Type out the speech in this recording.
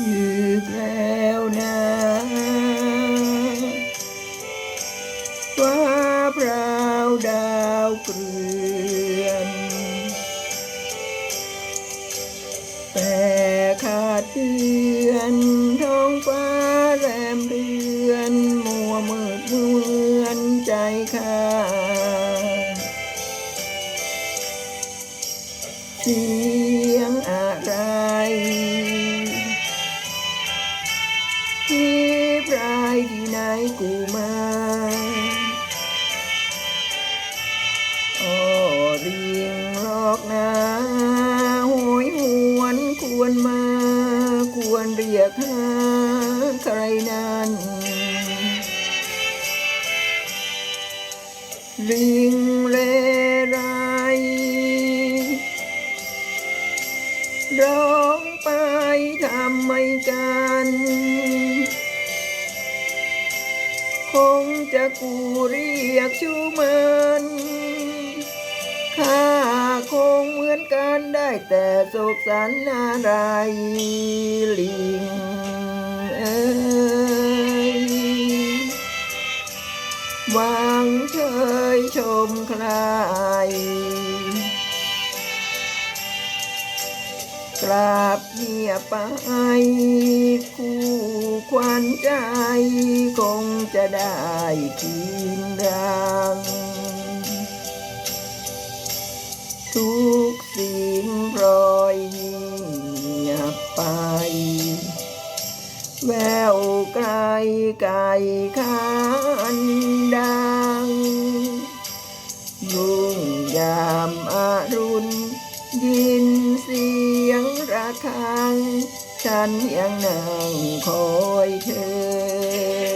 อีกแล้วนะฟ้าเปล่าดาวเกลือนแต่ขาดเดือนท้องฟ้าแรมเดือนมัวมืดเมือนใจขาเสียงอะไร กูมาโอ้เรียงหลอกนาโหยหวนควรมา ควรเรียกหาใครนั้นลิงเลไรร้องไปทำไมกัน คงจะกูเรียกชูมันข้าคงเหมือนกันได้แต่โศกสันอะไรลิงเอ้ยวางเฉยชมใคร กราบเงียบไป คู่ควันใจ คงจะได้คืนรัง ทุกสิ่งพลอยเงียบไป แววไกลไก่ขันดังรุ่งยามอารุณยินเสีย ทาง ฉันยังนั่งคอยเธอ